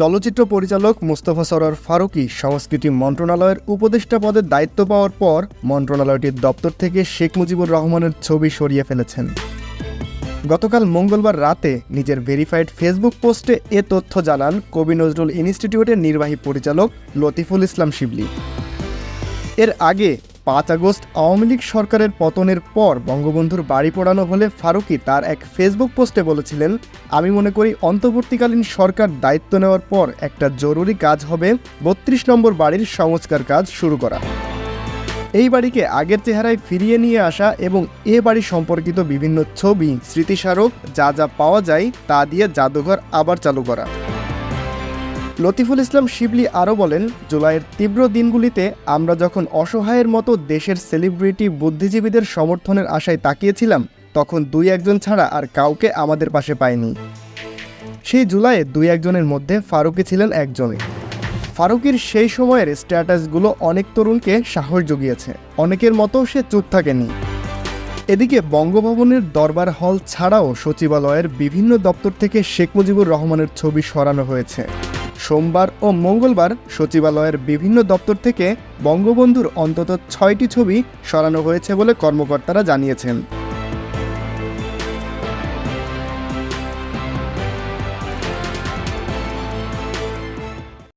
চলচ্চিত্র পরিচালক মুস্তফা সরোয়ার ফারুকী সংস্কৃতি মন্ত্রণালয়ের উপদেষ্টা পদের দায়িত্ব পাওয়ার পর মন্ত্রণালয়টির দপ্তর থেকে শেখ মুজিবুর রহমানের ছবি সরিয়ে ফেলেছেন। গতকাল মঙ্গলবার রাতে নিজের ভেরিফাইড ফেসবুক পোস্টে এ তথ্য জানান কবি নজরুল ইনস্টিটিউটের নির্বাহী পরিচালক লতিফুল ইসলাম শিবলি। এর আগে পাঁচ আগস্ট আওয়ামী লীগ সরকারের পতনের পর বঙ্গবন্ধুর বাড়ি পোড়ানো হলে ফারুকি তার এক ফেসবুক পোস্টে বলেছিলেন, আমি মনে করি অন্তর্বর্তীকালীন সরকার দায়িত্ব নেওয়ার পর একটা জরুরি কাজ হবে, বত্রিশ নম্বর বাড়ির সংস্কার কাজ শুরু করা। এই বাড়িকে আগের চেহারায় ফিরিয়ে নিয়ে আসা এবং এ বাড়ি সম্পর্কিত বিভিন্ন ছবি, স্মৃতিস্মারক, যা যা পাওয়া যায় তা দিয়ে জাদুঘর আবার চালু করা। লতিফুল ইসলাম শিবলি আরও বলেন, জুলাইয়ের তীব্র দিনগুলিতে আমরা যখন অসহায়ের মতো দেশের সেলিব্রিটি বুদ্ধিজীবীদের সমর্থনের আশায় তাকিয়েছিলাম, তখন দুই একজন ছাড়া আর কাউকে আমাদের পাশে পায়নি। সেই জুলাইয়ে দুই একজনের মধ্যে ফারুকি ছিলেন একজনে ফারুকির সেই সময়ের স্ট্যাটাসগুলো অনেক তরুণকে সাহস জুগিয়েছে। অনেকের মতো সে চুপ থাকেনি। এদিকে বঙ্গভবনের দরবার হল ছাড়াও সচিবালয়ের বিভিন্ন দপ্তর থেকে শেখ মুজিবুর রহমানের ছবি সরানো হয়েছে। সোমবার ও মঙ্গলবার সচিবালয়ের বিভিন্ন দপ্তর থেকে বঙ্গবন্ধুর অন্তত ছয়টি ছবি সরানো হয়েছে বলে কর্মকর্তারা জানিয়েছেন।